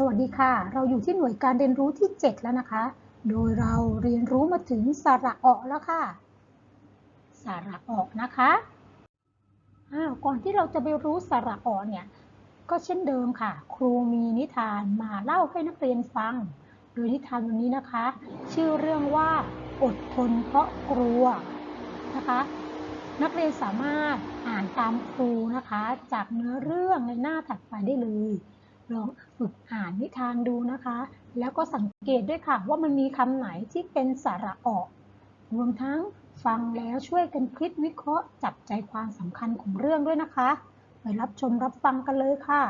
สวัสดีค่ะ เราอยู่ที่หน่วยการเรียนรู้ที่ 7 แล้วนะคะ โดยเราเรียนรู้มาถึงสระออกแล้วค่ะ สระออกนะคะอ้าวก่อนที่เราจะไปรู้สระออกเนี่ย ก็เช่นเดิมค่ะ ครูมีนิทานมาเล่าให้นักเรียนฟัง โดยนิทานวันนี้นะคะ ชื่อเรื่องว่า อดทนเพราะกลัวนะคะ นักเรียนสามารถอ่านตามครูนะคะ จากเนื้อเรื่องในหน้าถัดไปได้เลย ลองฝึกอ่านนิทานดูนะคะ แล้วก็สังเกตด้วยค่ะว่ามันมีคำไหนที่เป็นสาระออก รวมทั้งฟังแล้วช่วยกันคิดวิเคราะห์จับใจความสำคัญของเรื่องด้วยนะคะ ไปรับชมรับฟังกันเลยค่ะ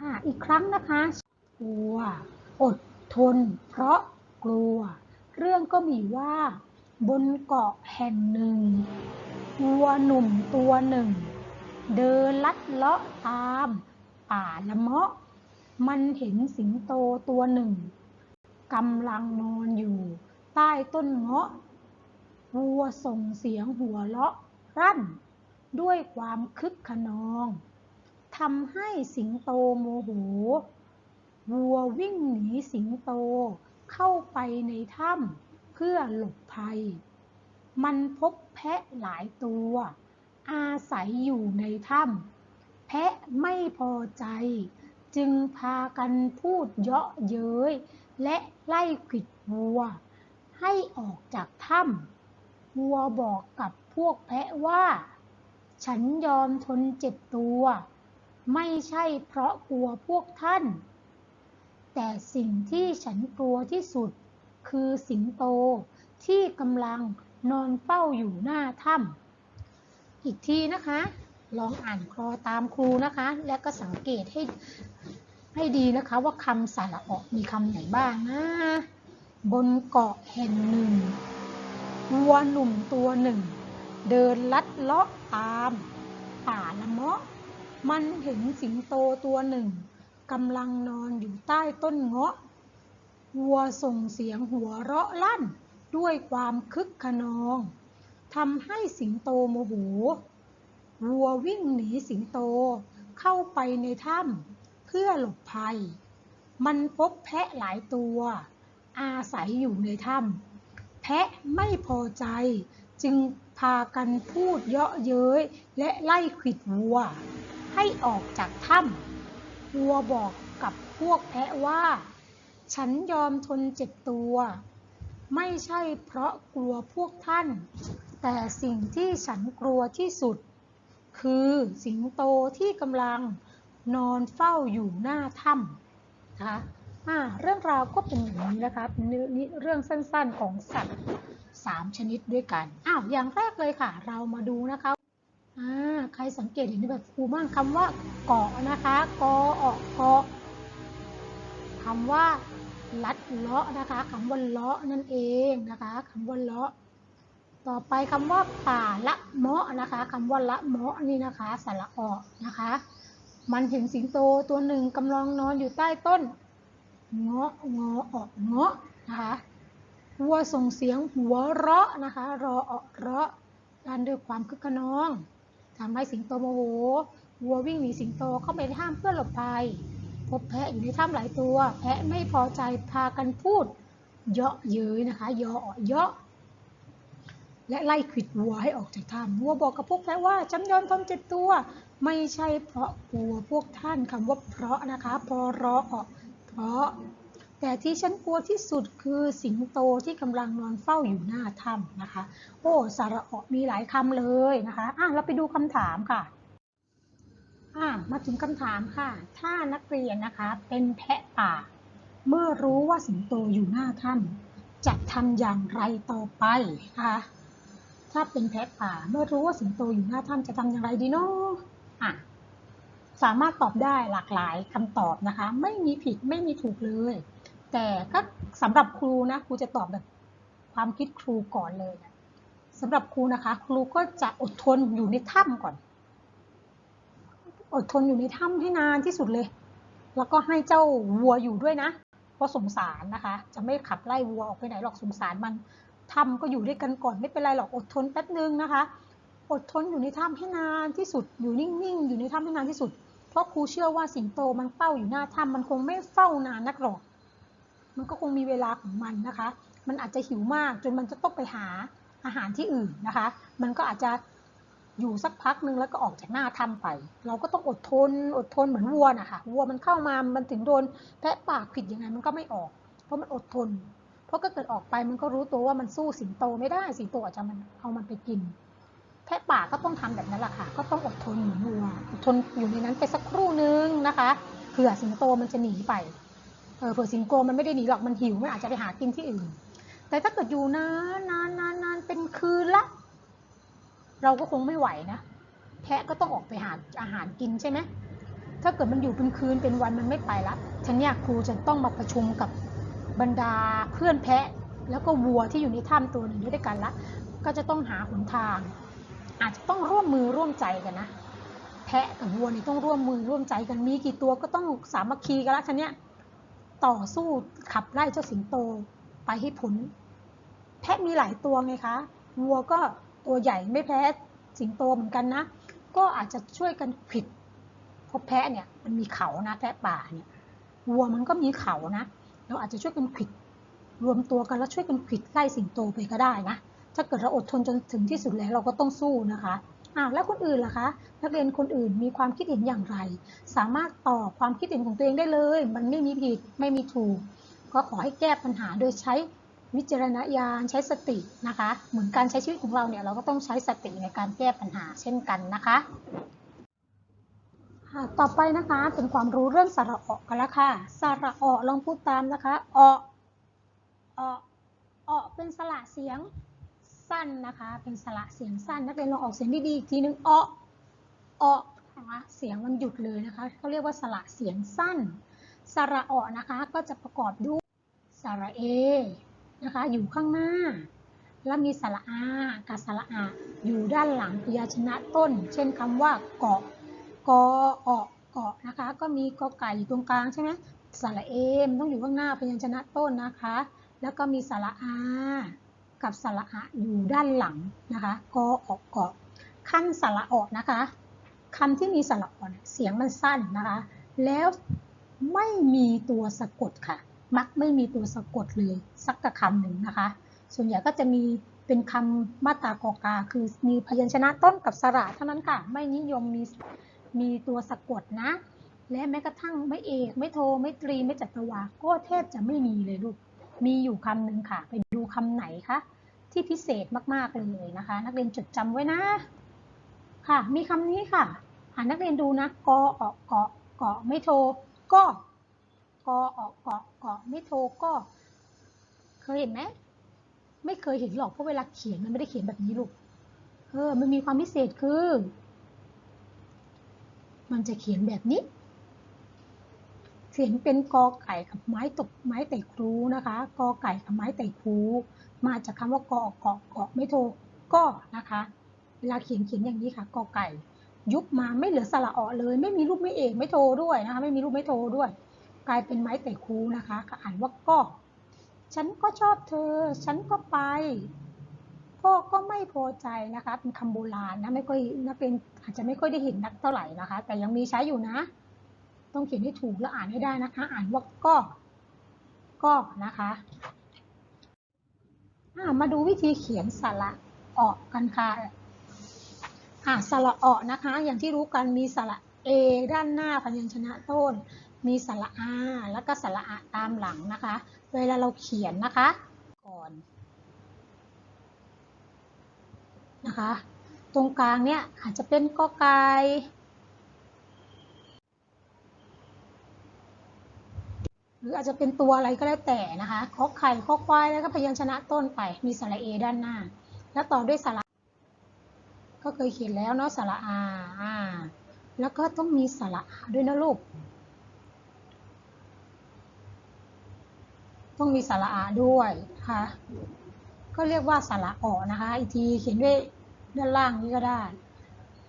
อ่าอีกครั้งนะคะกลัว อดทน เพราะกลัว เรื่องก็มีว่า บนเกาะแห่งหนึ่งวัวหนุ่มตัวหนึ่ง เดินลัดเลาะตาม ป่าละเมาะ มันเห็นสิงโตตัวหนึ่งกำลังนอนอยู่ ใต้ต้นเงาะ วัวส่งเสียงหัวเราะรั่น ด้วยความคึกขนองทำให้สิงโตโมโห วัววิ่งหนีสิงโตเข้าไปในถ้ำเพื่อหลบภัย มันพบแพะหลายตัว อาศัยอยู่ในถ้ำ แพะไม่พอใจ จึงพากันพูดเยาะเย้ยและไล่ขิดวัว ให้ออกจากถ้ำวัวบอกกับพวกแพะว่า ฉันยอมทนเจ็บตัว ไม่ใช่เพราะกลัวพวกท่าน แต่สิ่งที่ฉันกลัวที่สุด คือสิงโตที่กำลังนอนเฝ้าอยู่หน้าถ้ำอีกทีนะคะ ลองอ่านคลอตามครูนะคะ และก็สังเกตให้ให้ดีนะคะว่าคำสระออกมีคำไหนบ้างนะ บนเกาะแห่งหนึ่งวัวหนุ่มตัวหนึ่ง เดินลัดเลาะตาม ป่าละเมาะ มันเห็นสิงโตตัวหนึ่งกำลังนอนอยู่ใต้ต้นเงาะ วัวส่งเสียงหัวเราะลั่นด้วยความคึกขนองทำให้สิงโตโมโห วัววิ่งหนีสิงโตเข้าไปในถ้ำเพื่อหลบภัย มันพบแพะหลายตัว อาศัยอยู่ในถ้ำแพะไม่พอใจจึงพากันพูดเยาะเย้ยและไล่ขิดวัว ให้ออกจากถ้ำวัวบอกกับพวกแพะว่า ฉันยอมทนเจ็บตัว ไม่ใช่เพราะกลัวพวกท่าน แต่สิ่งที่ฉันกลัวที่สุด คือสิงโตที่กำลังนอนเฝ้าอยู่หน้าถ้ำนะคะอ่าเรื่องราวก็เป็นอย่างนี้นะคะเป็นเรื่องสั้นๆของสัตว์สามชนิดด้วยกัน อ้าว อย่างแรกเลยค่ะ เรามาดูนะคะอ่าใครสังเกตเห็นแบบครูบ้างคำว่าเกาะนะคะ กอออกเกาะคำว่าลัดเลาะนะคะคำว่าเลาะนั่นเองนะคะคำว่าเลาะ ต่อไปคำว่าป่าละเมาะนะคะคำว่าละเมาะนี่นะคะสระออกนะคะ มันเห็นสิงโตตัวหนึ่งกำลังนอนอยู่ใต้ต้น เงาะเงอออกเงาะนะคะวัวส่งเสียงหัวเราะนะคะ รอออกเราะดันด้วยความคึกขนองทำให้สิงโตโมโหวัววิ่งหนีสิงโตเข้าไปในถ้ำเพื่อหลบภัยพบแพะอยู่ในถ้ำหลายตัว แพะไม่พอใจพากันพูด เยาะเย้ยนะคะเยาะเยาะ และไล่ขิดวัวให้ออกจากถ้ำวัวบอกกับพวกแพะว่าฉันยอมทนเจ็บตัว ไม่ใช่เพราะกลัวพวกท่านคำว่าเพราะนะคะ พอรอออกเพราะ แต่ที่ฉันกลัวที่สุดคือสิงโตที่กำลังนอนเฝ้าอยู่หน้าถ้ำนะคะ โอ้สาระออกมีหลายคำเลยนะคะอะเราไปดูคำถามค่ะอะมาถึงคำถามค่ะ ถ้านักเรียนนะคะเป็นแพะป่า เมื่อรู้ว่าสิงโตอยู่หน้าถ้ำจะทำอย่างไรต่อไปนะคะ ถ้าเป็นแพะป่า เมื่อรู้ว่าสิงโตอยู่หน้าถ้ำจะทำอย่างไรดีเนาะอะสามารถตอบได้หลากหลายคำตอบนะคะ ไม่มีผิดไม่มีถูกเลย แต่ก็สำหรับครูนะครูจะตอบแบบความคิดครูก่อนเลยสำหรับครูนะคะ ครูก็จะอดทนอยู่ในถ้ำก่อน อดทนอยู่ในถ้ำให้นานที่สุดเลย แล้วก็ให้เจ้าวัวอยู่ด้วยนะ เพราะสงสารนะคะ จะไม่ขับไล่วัวออกไปไหนหรอกสงสารมัน ถ้ำก็อยู่ด้วยกันก่อนไม่เป็นไรหรอกอดทนแป๊บนึงนะคะ อดทนอยู่ในถ้ำให้นานที่สุด อยู่นิ่งๆ อยู่ในถ้ำให้นานที่สุด เพราะครูเชื่อว่าสิงโตมันเฝ้าอยู่หน้าถ้ำมันคงไม่เฝ้านานนักหรอก มันก็คงมีเวลาของมันนะคะ มันอาจจะหิวมากจนมันจะต้องไปหาอาหารที่อื่นนะคะ มันก็อาจจะอยู่สักพักนึงแล้วก็ออกจากหน้าถ้ำไป เราก็ต้องอดทน อดทนเหมือนวัวนะคะวัวมันเข้ามามันถึงโดนแพะปากผิดยังไงมันก็ไม่ออก เพราะมันอดทน เพราะก็เกิดออกไปมันก็รู้ตัวว่ามันสู้สิงโตไม่ได้สิงโตอาจจะมันเอามันไปกิน แพะป่าก็ต้องทำแบบนั้นแหละค่ะ ก็ต้องอดทนเหมือนวัวอดทนอยู่ในนั้นไปสักครู่นึงนะคะเผื่อสิงโตมันจะหนีไปเออเผื่อสิงโตมันไม่ได้หนีหรอกมันหิวมันอาจจะไปหากินที่อื่น แต่ถ้าเกิดอยู่นานนานนานนานเป็นคืนละ เราก็คงไม่ไหวนะแพะก็ต้องออกไปหาอาหารกินใช่ไหมถ้าเกิดมันอยู่เป็นคืนเป็นวันมันไม่ไปละฉันอยากครูจะต้องมาประชุมกับ บรรดาเพื่อนแพะ แล้วก็วัวที่อยู่ในถ้ำตัวหนึ่งด้วยกันละ ก็จะต้องหาหนทาง อาจจะต้องร่วมมือร่วมใจกันนะ แพะกับวัวนี่ต้องร่วมมือร่วมใจกันมีกี่ตัวก็ต้องสามัคคีกันละทีเนี้ยต่อสู้ขับไล่เจ้าสิงโตไปให้พ้นแพะมีหลายตัวไงคะ วัวก็ตัวใหญ่ไม่แพ้สิงโตเหมือนกันนะ ก็อาจจะช่วยกันขิดเพราะแพะเนี่ยมันมีเขานะ แพะป่าเนี่ย วัวมันก็มีเขานะ เราอาจจะช่วยกันขิด รวมตัวกันแล้วช่วยกันขิดไล่สิงโตไปก็ได้นะ ถ้าเกิดเราอดทนจนถึงที่สุดแล้วเราก็ต้องสู้นะคะอ้าวแล้วคนอื่นล่ะคะ นักเรียนคนอื่นมีความคิดเห็นอย่างไร สามารถตอบความคิดเห็นของตัวเองได้เลย มันไม่มีผิดไม่มีถูก ก็ขอให้แก้ปัญหาโดยใช้วิจารณญาณใช้สตินะคะ เหมือนการใช้ชีวิตของเราเนี่ยเราก็ต้องใช้สติในการแก้ปัญหาเช่นกันนะคะ ต่อไปนะคะเป็นความรู้เรื่องสระเอะกันแล้วค่ะ สระเอะลองพูดตามนะคะเอะเอะเอะเป็นสระเสียงสั้นนะคะ เป็นสระเสียงสั้นนักเรียนลองออกเสียงดีๆอีกทีนึงเอะเอะนะคะเสียงมันหยุดเลยนะคะเขาเรียกว่าสระเสียงสั้น สระเอะนะคะก็จะประกอบด้วยสระเอนะคะ อยู่ข้างหน้า แล้วมีสระอากับสระอาอยู่ด้านหลังพยัญชนะต้น เช่นคำว่าเกาะ กอเอะเกาะนะคะ ก็มีกอไก่อยู่ตรงกลางใช่ไหมสระเอมต้องอยู่ข้างหน้าพยัญชนะต้นนะคะ แล้วก็มีสระอา กับสระอะอยู่ด้านหลังนะคะ กอออกเกาะขั้นสระออกนะคะคำที่มีสระออกเสียงมันสั้นนะคะ แล้วไม่มีตัวสะกดค่ะ มักไม่มีตัวสะกดเลยสักกะคำหนึ่งนะคะ ส่วนใหญ่ก็จะมีเป็นคำมาตรากอกา คือมีพยัญชนะต้นกับสระเท่านั้นค่ะ ไม่นิยมมี มีตัวสะกดนะ และแม้กระทั่งไม่เอก ไม่โท ไม่ตรี ไม่จัตวา ก็แทบจะไม่มีเลยลูก มีอยู่คำหนึ่งค่ะ ไปดูคำไหนคะที่พิเศษมากๆเลยนะคะ นักเรียนจดจำไว้นะ ค่ะ มีคำนี้ค่ะอ่านักเรียนดูนะกอออกเกาะเกาะไม่โทก็กอออกเกาะเกาะไม่โทก็ เคยเห็นไหมไม่เคยเห็นหรอกเพราะเวลาเขียนมันไม่ได้เขียนแบบนี้ลูกเออมันมีความพิเศษคือ มันจะเขียนแบบนี้ เขียนเป็นกอไก่กับไม้ตกไม้ไต่ครูนะคะ กอไก่กับไม้ไต่ครู มาจากคำว่ากอเกาะเกาะไม่โทก็นะคะ เวลาเขียนเขียนอย่างนี้ค่ะ กอไก่ ยุบมาไม่เหลือสระออเลย ไม่มีรูปไม่เอกไม่โทด้วยนะคะ ไม่มีรูปไม่โทด้วย กลายเป็นไม้ไต่ครูนะคะอ่านว่าก็ ฉันก็ชอบเธอ ฉันก็ไป พ่อก็ไม่พอใจนะคะเป็นคำโบราณนะไม่ค่อยนักเรียนอาจจะไม่ค่อยได้เห็นนักเท่าไหร่นะคะ แต่ยังมีใช้อยู่นะ ต้องเขียนให้ถูกและอ่านให้ได้นะคะ อ่านว่าก็ก็นะคะมาดูวิธีเขียนสระออกกันค่ะอ่าสระออกนะคะ อย่างที่รู้กันมีสระเอด้านหน้าพยัญชนะต้น มีสระอาแล้วก็สระอะตามหลังนะคะ เวลาเราเขียนนะคะ ก่อน นะคะ ตรงกลางเนี่ยอาจจะเป็นกอไก่หรืออาจจะเป็นตัวอะไรก็แล้วแต่นะคะขอไข่ข้อควายแล้วก็พยัญชนะต้นไปมีสระเอด้านหน้า แล้วต่อด้วยสระก็เคยเขียนแล้วเนาะสระอาอ่าแล้วก็ต้องมีสระอาด้วยนะลูกต้องมีสระอาด้วยนะคะก็เรียกว่าสระออนะคะอีกทีเขียนด้วย ด้านล่างนี้ก็ได้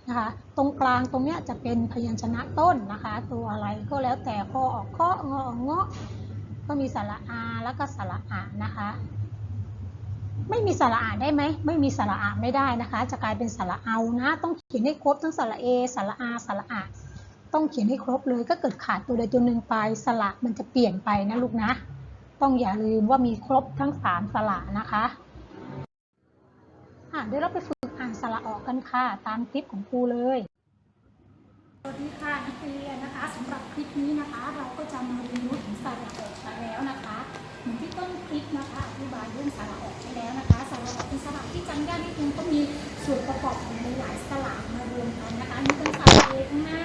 นะคะตรงกลางตรงเนี้ยจะเป็นพยัญชนะต้นนะคะ ตัวอะไรก็แล้วแต่คอออกเคาะงอเงาะก็มีสระอาแล้วก็สระอะนะคะ ไม่มีสระอาได้ไหมไม่มีสระอาไม่ได้นะคะ จะกลายเป็นสระเอานะ ต้องเขียนให้ครบทั้งสระเอสระอาสระอะต้องเขียนให้ครบเลยก็เกิดขาดตัวใดตัวหนึ่งไปสระมันจะเปลี่ยนไปนะลูกนะ ต้องอย่าลืมว่ามีครบทั้งสามสระนะคะอะเดี๋ยวเราไปฝึก สระออกกันค่ะ ตามคลิปของครูเลย สวัสดีค่ะนักเรียนนะคะสำหรับคลิปนี้นะคะ เราก็จะมาเรียนรู้ถึงสระออกกันแล้วนะคะเหมือนที่ต้นคลิปนะคะอธิบายเรื่องสระออกไปแล้วนะคะสระออกเป็นสระที่จำยากนิดนึงก็มีส่วนประกอบของหลายสระมารวมกันนะคะนี่เป็นสระเอข้างหน้า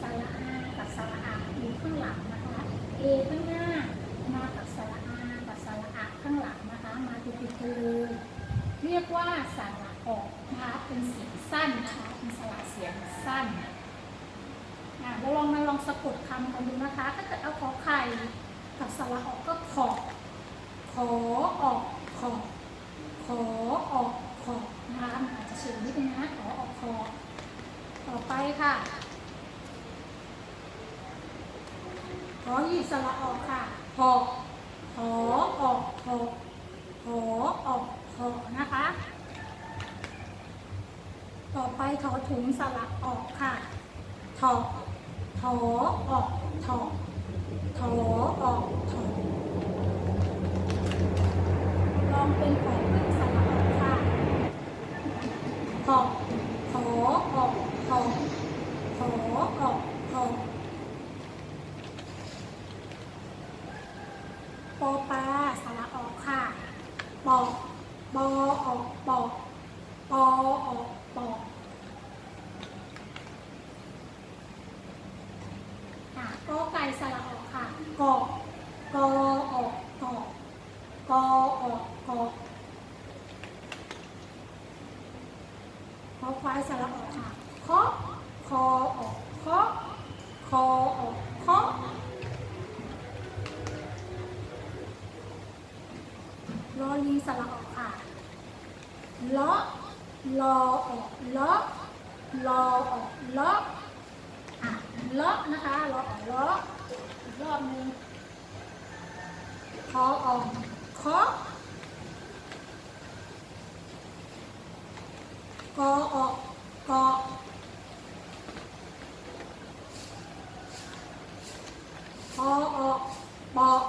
สระอากับสระอาอยู่ข้างหลังนะคะเอข้างหน้ามากับสระอากับสระอาข้างหลังนะคะ มาติดๆกันเลยเรียกว่าสระ ออกนะเป็นเสียงสั้นนะคะเป็นสระเสียงสั้นอะเราลองมาลองสะกดคำกันดูนะคะ ถ้าเกิดเอาขอไข่กับสระออกก็ขอขอออกขอขอออกขอนะคะมันอาจจะเฉียนิดนึงนะขอออกขอต่อไปค่ะ ขอหยิบสระออกค่ะขอขอออกขอขอออกขอนะคะ ต่อไปถอถุงสระออกค่ะ ถอถอออกถอถอออกถอลองเป็นของเป็นสระออกค่ะถอถอออกถอถอออกถอปอปลาสระออกค่ะปอกบอออกปอกปอออกปอก ค่ะกอไก่สระออกค่ะกอกกอออกกอกกอออกกอกขอควายสระออกค่ะเคาะคอออกเคาะคอออกเคาะรอลิงสระออกค่ะเลาะลอออกเลาะ ลอออกเลาะอะเลาะนะคะเลาะเลาะอีกรอบหนึงคอออกคาะกอออกกาะคอออกปอก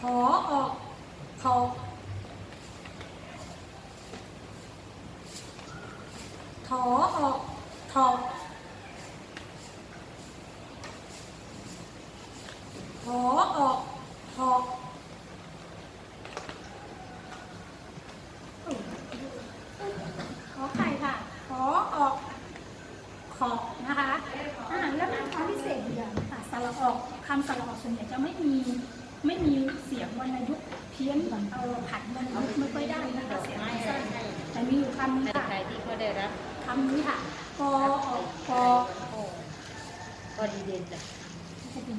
ขอออกขอ ถ อออกทอถอออกถอขอไข่ค่ะ ขอออก ขอนะคะอ่าแล้วมีความพิเศษอยู่อย่างหนึ่งค่ะสระออกคำสระออกส่วนใหญ่จะไม่มีไม่มีเสียงวรรณยุกต์เพี้ยนเออผัดวรรณยุกต์ไม่ค่อยได้นะคะเสียงสั้นแต่มีอยู่คำนึงค่ะ ใครที่เขาได้รับ คำนี้ค่ะกอออกกอ โอ้ก็ดีเด่นจ้ะ จะเป็น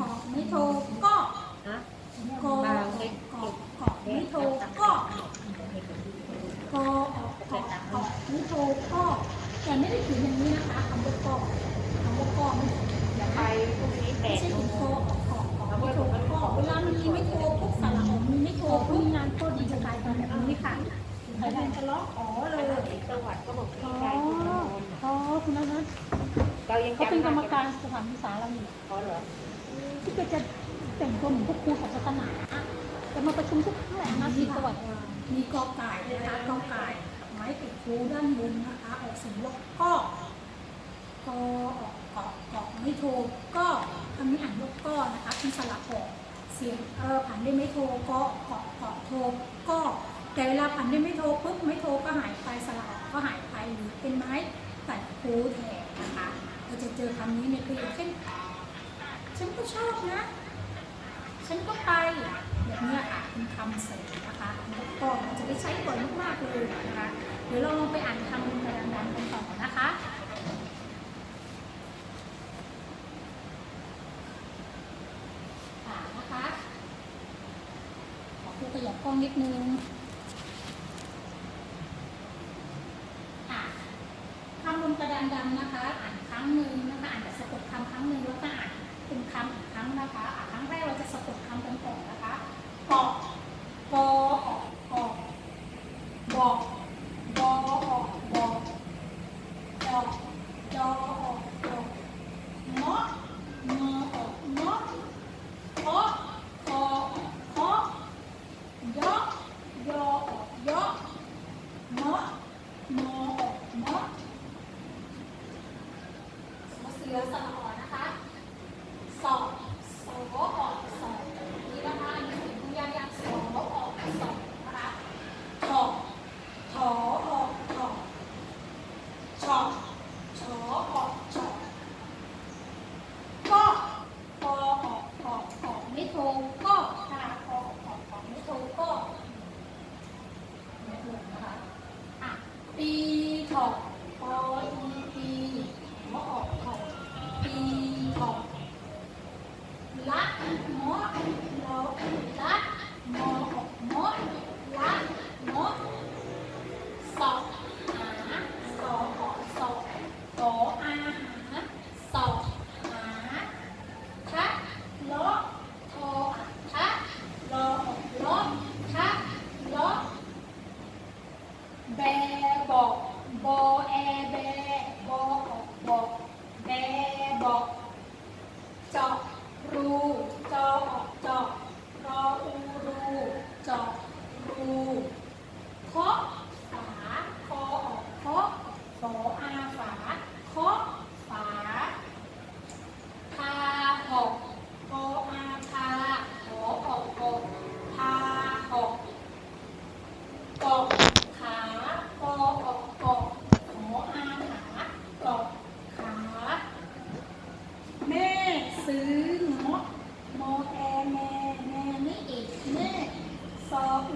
กอไม่โทรก็ ฮะ กอออกกอกอไม่โทรก็กอออกกอกอไม่โทรก็แต่ไม่ได้ถึงอย่างนี้นะคะคำว่าก็คำว่าก็ไม่ จะไปพรุ่งนี้แป ไม่ ด ใช่ โม ถึง ง กอออกกอกอไม่โทรก็เวลามีไม่โทรพวกสารออกมีไม่โทรพวกงานโคตรดีจะกลายเป็นแบบนี้ค่ะใครเป็นจะร้องอ๋อเลย จังหวัดก็บอก อ๋ ที่ อ ใครที่โดน อ๋อคุณนัท เรายัง เขา จำ เป็นกรรมการสถานศึกษาเราอยู่ เขาเหรอ ที่ ก็จะแต่งตัวเหมือนพวกครูของศาสนาจะมาประชุมทุกครั้งแหละหน้าที่สวัสดิ์มีกอไก่นะคะกอไก่ไม้ติดครูด้านบนนะคะออกเสียงว่าก็กอออกเกาะเกไม่โทรก็คำนี้อ่านว่าก็นะคะเป็นสระออกเสียงเออผ่านได้ไม่โทรก็กาะเกาะโทรก็แต่เวลาผ่านได้ไม่โทรปุ๊บไม่โทรก็หายไปสระออกก็หายไปหรือเป็นไม้ตัดครูแทนนะคะเราจะเจอคำนี้เนี่ยคืออย่างเช่น ฉันก็ชอบนะ ฉันก็ไปแบบเนี้ยค่ะเป็นคำเสริมนะคะแล้วก็เราจะไปใช้บ่อยมากๆเลยนะคะเดี๋ยวเราลองไปอ่านคำกระดานกันต่อนะคะค่ะนะคะขอครูขยับกล้องนิดนึงค่ะคำบนกระดานดำนะคะ อ่านครั้งหนึ่งนะคะ อ่านแบบสะกดคำครั้งหนึ่งแล้วก็อ่านเป็นคำอีกครั้งนะคะอ่านครั้งแรกเราจะสะกดคำกันก่อนนะคะกอกกอออกกอกบอกบอออกบ ดอกดอออกดอกเงาะงอออกเงาะเคาะคอออกเคาะยอกยอออกยอกเงาะงอออกเงาะสอเสือสระออนะคะสอบสอออกสอบนี่นะคะอันนี้ถึงยากยากสอออกสอบนะคะถอถอออกถอชอชอออกชอก็พอออกออกอ อกไม่โทรก็ค่ะพอออกของนิโทรก็ไม่ถูกนะคะอะปี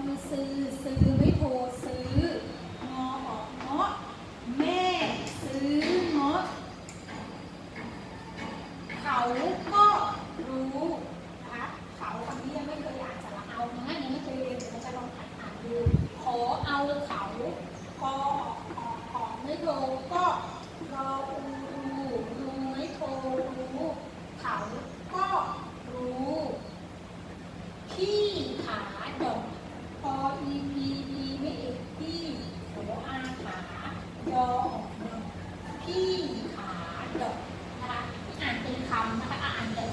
คือซื้อซื้อไม่โทรซื้องอออกเงาะแม่ซื้อเงาะเขาก็รู้นะคะเขาคำนี้ยังไม่เคยอ่านสระเอานะยังไม่เคยเรียนเดี๋ยวเราจะลองอ่านอ่านดูขอเอาเขากอออกออกออกไม่โทรก็รออูรูรูไม่โทรรู้ เขาก็รู้ พี่ขาดกพออีพีอีไม่เอกพี่โหอาขาดอออกดอกพี่ขาดกนะคะอ่านเป็นคำนะคะอ่านแต่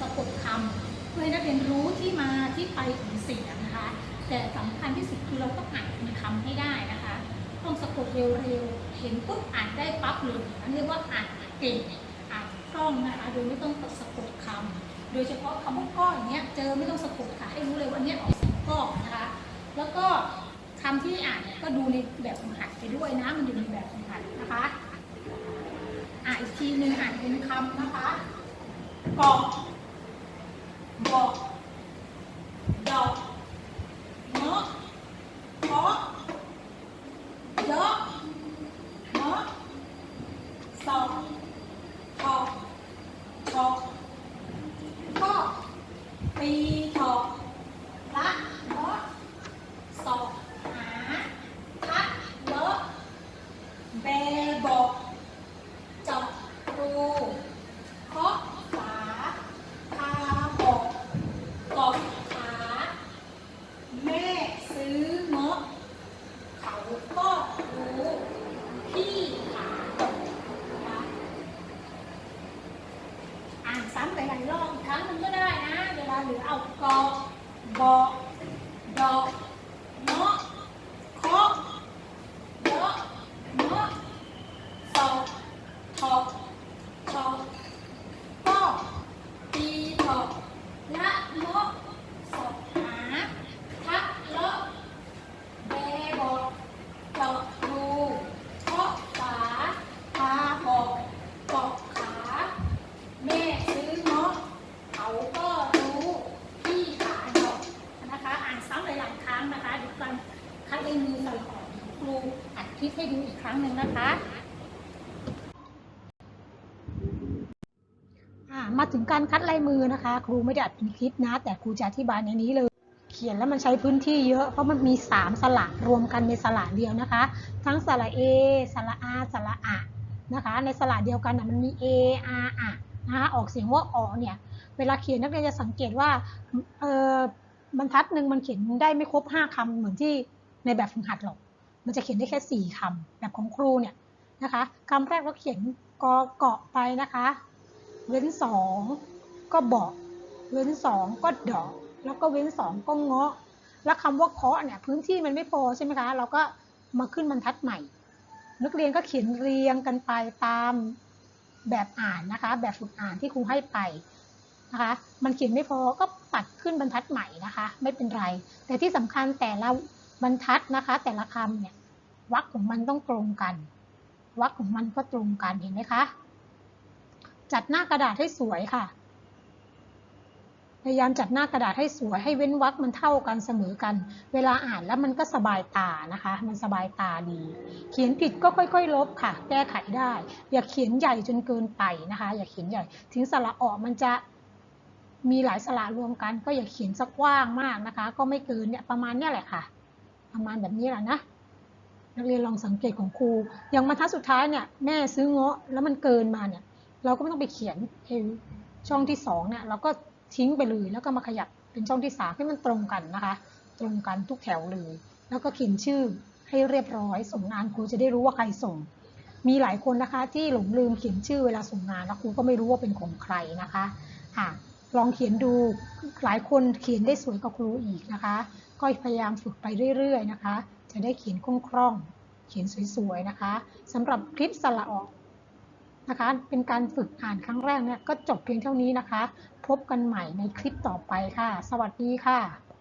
สะกดคำเพื่อให้นักเรียนรู้ที่มาที่ไปของเสียงนะคะ แต่สำคัญที่สุดคือเราต้องอ่านเป็นคำให้ได้นะคะต้องสะกดเร็วๆเห็นปุ๊บอ่านได้ปั๊บเลยอันเรียกว่าอ่านเก่งอ่านคล่องนะคะโดยไม่ต้องสะกดคำโดยเฉพาะคำว่าก้อนอย่างเงี้ยเจอไม่ต้องสะกดค่ะให้รู้เลยว่าเนี้ยออกเสียงก้อนนะคะ แล้วก็คำที่อ่านเนี่ยก็ดูในแบบฝึกหัดไปด้วยนะมันอยู่ในแบบฝึกหัดนะคะอ่านอีกทีหนึ่งอ่านเป็นคำนะคะกอก บอกดอกเงาะเพาะยอกเงาะสอบถอกถอกก็ปีถอกละเงาะสอบหาทักเลาะแบบอกเจาะรูเคาะฝาพาบอกกอบขา แม่ซื้อเงาะเขาก็รู้ พี่ขาตกนะคะอ่านซ้ำหลายๆรอบอีกครั้งหนึ่งก็ได้นะ เวลาเหลือเอากอบอกดอกเงาะเคาะเยอะเงาะสอบถอกถอกก็ตีถอกละเงาะสอบหาทักเลาะแบบอกเจาะรูเคาะฝาพาบอกเกาะขา แม่ซื้อเงาะเขาก็รู้ พี่ขาดอกนะคะ อ่านซ้ำหลายๆครั้งนะคะเดี๋ยวกันคัดลายมือใส่ก่อนครูอัดคลิปให้ดูอีกครั้งหนึ่งนะคะ อ่ามาถึงการคัดลาย มือนะคะ ครูไม่ได้อัดเป็นคลิปนะ แต่ครูจะอธิบายในนี้เลย เขียนแล้วมันใช้พื้นที่เยอะเพราะมันมี 3 สระรวมกันในสระเดียวนะคะ ทั้งสระ A สระ R สระอะนะคะ ในสระเดียวกันนะมันมี A R อะนะคะออกเสียงว่าออเนี่ยเวลาเขียนนักเรียนจะสังเกตว่าเออบรรทัดหนึ่งมันเขียนได้ไม่ครบ 5คำเหมือนที่ในแบบฝึกหัดหรอก มันจะเขียนได้แค่ 4คำแบบของครูเนี่ยนะคะคำแรกเราเขียนกอเกาะไปนะคะ เว้นสอง ก็บาะเว้นสองก็ดอก แล้วก็เว้นสองก็เงาะ แล้วคำว่าเคาะเนี่ยพื้นที่มันไม่พอใช่ไหมคะ เราก็มาขึ้นบรรทัดใหม่ นักเรียนก็เขียนเรียงกันไปตามแบบอ่านนะคะ แบบฝึกอ่านที่ครูให้ไปนะคะ มันเขียนไม่พอก็ปัดขึ้นบรรทัดใหม่นะคะ ไม่เป็นไร แต่ที่สำคัญแต่ละบรรทัดนะคะ แต่ละคำเนี่ยวรรคของมันต้องตรงกันวรรคของมันก็ตรงกันเห็นไหมคะ จัดหน้ากระดาษให้สวยค่ะ พยายามจัดหน้ากระดาษให้สวยให้เว้นวรรคมันเท่ากันเสมอกัน เวลาอ่านแล้วมันก็สบายตานะคะ มันสบายตาดี เขียนผิดก็ค่อย ๆ ลบค่ะ แก้ไขได้ อย่าเขียนใหญ่จนเกินไปนะคะ อย่าเขียนใหญ่ ถึงสระออกมันจะมีหลายสระรวมกัน ก็อย่าเขียนสักกว้างมากนะคะ ก็ไม่เกินเนี่ยประมาณนี้แหละค่ะ ประมาณแบบนี้แหละนะนักเรียนลองสังเกตของครู อย่างบรรทัดสุดท้ายเนี่ยแม่ซื้อเงาะแล้วมันเกินมาเนี่ย เราก็ไม่ต้องไปเขียนไอ้ช่องที่สองเนี่ยเราก็ ทิ้งไปเลย แล้วก็มาขยับเป็นช่องที่สามให้มันตรงกันนะคะ ตรงกันทุกแถวเลย แล้วก็เขียนชื่อให้เรียบร้อย ส่งงานครูจะได้รู้ว่าใครส่ง มีหลายคนนะคะ ที่หลงลืมเขียนชื่อเวลาส่งงานแล้วครูก็ไม่รู้ว่าเป็นของใครนะคะค่ะลองเขียนดูหลายคนเขียนได้สวยกว่าครูอีกนะคะ ก็พยายามฝึกไปเรื่อยๆนะคะ จะได้เขียนคล่องๆเขียนสวยๆนะคะสำหรับคลิปสละออกนะคะ เป็นการฝึกอ่านครั้งแรกเนี่ยก็จบเพียงเท่านี้นะคะ พบกันใหม่ในคลิปต่อไปค่ะ สวัสดีค่ะ